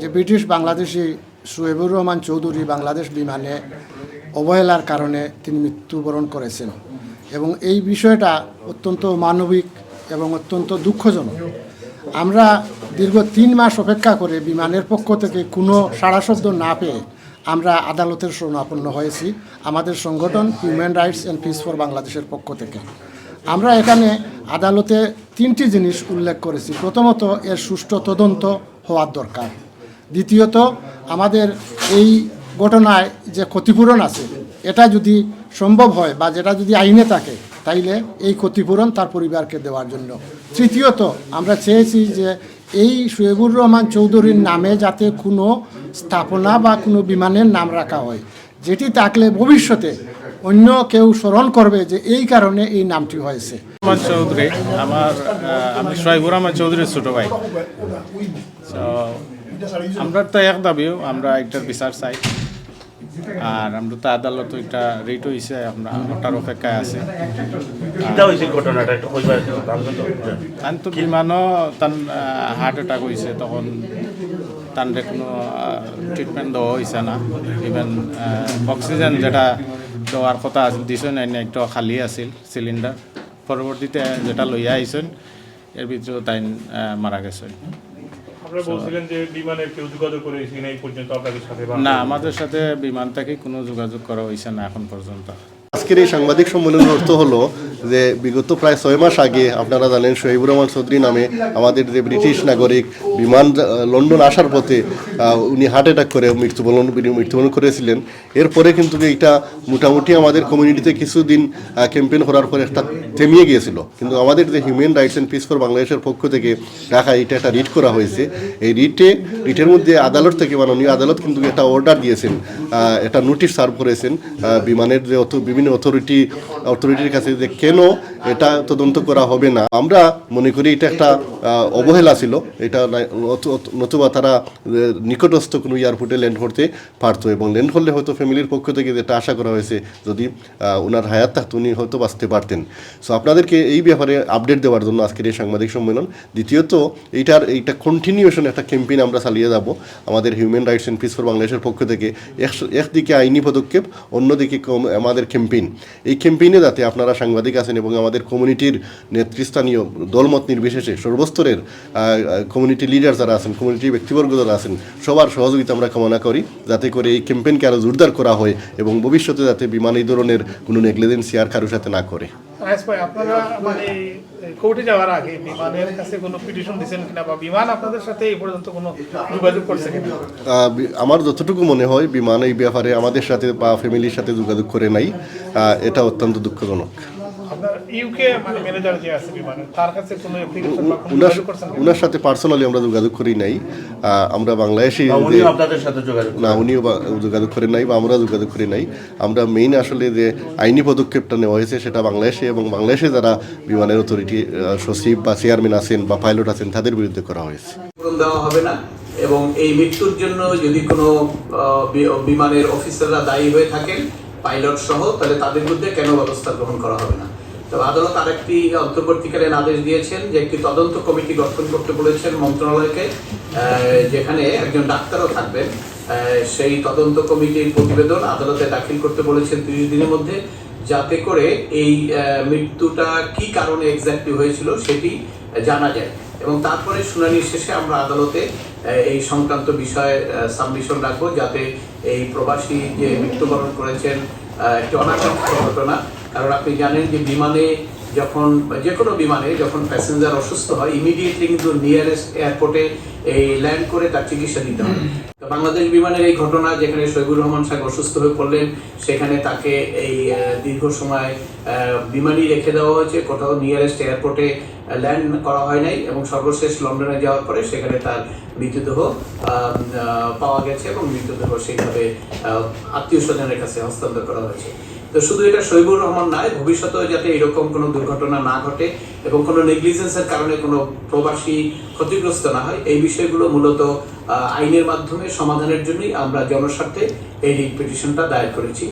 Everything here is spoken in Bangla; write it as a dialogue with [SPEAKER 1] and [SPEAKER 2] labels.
[SPEAKER 1] যে ব্রিটিশ বাংলাদেশি সুহেবুর রহমান চৌধুরী বাংলাদেশ বিমানে অবহেলার কারণে তিনি মৃত্যুবরণ করেছেন। এবং এই বিষয়টা অত্যন্ত মানবিক এবং অত্যন্ত দুঃখজনক। আমরা দীর্ঘ তিন মাস অপেক্ষা করে বিমানের পক্ষ থেকে কোনো সাড়া শব্দ না পেয়ে আমরা আদালতের শরণাপন্ন হয়েছি, আমাদের সংগঠন human rights and peace for বাংলাদেশের পক্ষ থেকে। আমরা এখানে আদালতে তিনটি জিনিস উল্লেখ করেছি। প্রথমত, এর সুষ্ঠু তদন্ত হওয়ার দরকার। দ্বিতীয়ত, আমাদের এই ঘটনায় যে ক্ষতিপূরণ আছে, এটা যদি সম্ভব হয় বা যেটা যদি আইনে থাকে, তাইলে এই ক্ষতিপূরণ তার পরিবারকে দেওয়ার জন্য। তৃতীয়ত, আমরা চেয়েছি যে এই শোয়েবুর রহমান চৌধুরীর নামে যাতে কোনো স্থাপনা বা কোনো বিমানের নাম রাখা হয়, যেটি থাকলে ভবিষ্যতে অন্য কেউ স্মরণ করবে যে এই কারণে এই নামটি হয়েছে।
[SPEAKER 2] রহমান চৌধুরী আমার আমি সোহাইবুর রহমান চৌধুরীর ছোট ভাই। তো আমরা তো এক দাবিও আমরা একটার বিচার চাই। আর আমরা তো আদালত একটা রেট হয়েছে আমরা ওটার অপেক্ষায় আছে।
[SPEAKER 3] একটু
[SPEAKER 2] তান তো বিমানও তান হার্ট অ্যাটাক হয়েছে তখন তানরে কোনো ট্রিটমেন্ট দেওয়া হয়েছে না। ইভেন অক্সিজেন যেটা দেওয়ার কথা দিছেন এনে একটা খালি আছিল সিলিন্ডার পরবর্তীতে যেটা লইয়া আইছেন এর ভিতরেও তাই মারা গেছে
[SPEAKER 3] আপনারা বলছিলেন যে বিমানের কেউ যোগাযোগ করেছি না এই পর্যন্ত আপনাদের সাথে
[SPEAKER 2] না আমাদের সাথে বিমান থেকে কোনো যোগাযোগ করা হয়েছে না এখন পর্যন্ত।
[SPEAKER 4] আজকের এই সাংবাদিক সম্মেলনের অর্থ হলো যে বিগত প্রায় ছয় মাস আগে আপনারা জানেন শহীবুর রহমান চৌধুরী নামে আমাদের যে ব্রিটিশ নাগরিক বিমান লন্ডন আসার পথে উনি হার্ট অ্যাটাক করে মৃত্যুবরণ মৃত্যুবরণ করেছিলেন। এরপরে কিন্তু এটা মোটামুটি আমাদের কমিউনিটিতে কিছুদিন ক্যাম্পেইন করার পরে একটা থেমিয়ে গিয়েছিল। কিন্তু আমাদের যে human rights and peace for বাংলাদেশের পক্ষ থেকে রাখা এটা একটা রিট করা হয়েছে। এই রিটে, রিটের মধ্যে আদালত থেকে মাননীয় আদালত কিন্তু একটা অর্ডার দিয়েছেন একটা নোটিশ সার্ভ করেছেন বিমানের যে বিভিন্ন অথরিটি অথরিটির কাছে যে কেন এটা তদন্ত করা হবে না? আমরা মনে করি এটা একটা অবহেলা ছিল। এটা নতুবা তারা নিকটস্থ কোনো এয়ারপোর্টে ল্যান্ড করতে পারতো এবং ল্যান্ড করলে হয়তো ফ্যামিলির পক্ষ থেকে যেটা আশা করা হয়েছে, যদি ওনার হায়াত থাকতো, উনি হয়তো বাঁচতে পারতেন। সো আপনাদেরকে এই ব্যাপারে আপডেট দেওয়ার জন্য আজকের এই সাংবাদিক সম্মেলন। দ্বিতীয়ত, এইটার, এইটা কন্টিনিউশন একটা ক্যাম্পেইন আমরা চালিয়ে যাব আমাদের human rights and peace for বাংলাদেশের পক্ষ থেকে। এক- একদিকে আইনি পদক্ষেপ, অন্যদিকে আমাদের ক্যাম্পেইন এই ক্যাম্পেইনে যাতে আপনারা সাংবাদিক আছেন এবং আমাদের কমিউনিটির নেতৃস্থানীয় দলমত নির্বিশেষে সর্বস্তরের কমিউনিটি লিডার যারা আছেন কমিউনিটি ব্যক্তিবর্গ যারা আছেন সবার সহযোগিতা আমরা কামনা করি। যাতে করে এই ক্যাম্পেইনকে আরও জোরদার করা হয় এবং ভবিষ্যতে যাতে বিমান এই ধরনের কোনো নেগলিজেন্সি আর কারোর সাথে না করে।
[SPEAKER 5] আপনারা মানে কোর্টে যাওয়ার আগে বিমানের কাছে কোনো পিটিশন দিয়েছেন কিনা বা বিমান আপনাদের সাথে এই পর্যন্ত কোনো যোগাযোগ করছে কিনা?
[SPEAKER 4] আমার যতটুকু মনে হয় বিমান এই ব্যাপারে আমাদের সাথে বা ফ্যামিলির সাথে যোগাযোগ করে নাই। এটা অত্যন্ত দুঃখজনক।
[SPEAKER 5] ইউকে মানে ম্যানেজার যে আছে বিমানের তার কাছে কোনো অ্যাপ্লিকেশন বা কোনো
[SPEAKER 4] উনার
[SPEAKER 5] যোগাযোগ করছেন কিনা?
[SPEAKER 4] উনার সাথে পার্সোনালি আমরা যোগাযোগ করি নাই। আহ, আমরা বাংলাদেশি
[SPEAKER 3] বা উনিও আপনাদের সাথে যোগাযোগ
[SPEAKER 4] না উনিও বা- যোগাযোগ করে নাই বা আমরা যোগাযোগ করি নাই। আমরা মেইন আসলে যে আইনি পদক্ষেপটা নেওয়া হয়েছে সেটা বাংলাদেশে এবং বাংলাদেশে যারা বিমানের অথরিটি সচিব বা চেয়ারম্যান আছেন বা পাইলট আছেন তাদের বিরুদ্ধে করা হয়েছে।
[SPEAKER 6] দেওয়া হবে না এবং এই মৃত্যুর জন্য যদি কোনো আহ, বি- বিমানের অফিসাররা দায়ী হয়ে থাকেন পাইলট সহ তাহলে তাদের বিরুদ্ধে কেন ব্যবস্থা গ্রহণ করা হবে না? তবে আদালত আরেকটি অন্তর্বর্তীকালীন আদেশ দিয়েছেন যে একটি তদন্ত কমিটি গঠন করতে বলেছেন মন্ত্রণালয়কে যেখানে একজন ডাক্তারও থাকবেন। সেই তদন্ত কমিটির প্রতিবেদন আদালতে দাখিল করতে বলেছেন তিরিশ দিনের মধ্যে। যাতে করে এই মৃত্যুটা কি কারণে এক্স্যাক্টলি হয়েছিল সেটি জানা যায়। এবং তারপরে শুনানি শেষে আমরা আদালতে এই সংক্রান্ত বিষয়ে সাবমিশন রাখব যাতে এই প্রবাসী যে মৃত্যুবরণ করেছেন একটি অনাকাঙ্ক্ষিত ঘটনা। কারণ আপনি জানেন যে বিমানে যখন যে কোনো বিমানে যখন প্যাসেঞ্জার অসুস্থ হয় ইমিডিয়েটলি কিন্তু নিয়ারেস্ট এয়ারপোর্টে এই ল্যান্ড করে তার চিকিৎসা নিতে হয় তো বাংলাদেশ বিমানের এই ঘটনা যেখানে শহীদুর রহমান সাহেব অসুস্থ হয়ে পড়লেন সেখানে তাকে এই দীর্ঘ সময় বিমানই রেখে দেওয়া হয়েছে। কোথাও নিয়ারেস্ট এয়ারপোর্টে ল্যান্ড করা হয় নাই এবং সর্বশেষ লন্ডনে যাওয়ার পরে সেখানে তার মৃতদেহ পাওয়া গেছে এবং মৃতদেহ সেইভাবে আত্মীয় স্বজনের কাছে হস্তান্তর করা হয়েছে। তো শুধু এটা শহীবুর রহমান নয় ভবিষ্যতে যাতে এরকম কোনো দুর্ঘটনা না ঘটে এবং কোনো নেগলিজেন্সের কারণে কোনো প্রবাসী ক্ষতিগ্রস্ত না হয়, এই বিষয়গুলো মূলত আইনের মাধ্যমে সমাধানের জন্যই আমরা জনস্বার্থে এই পিটিশনটা দায়ের করেছি।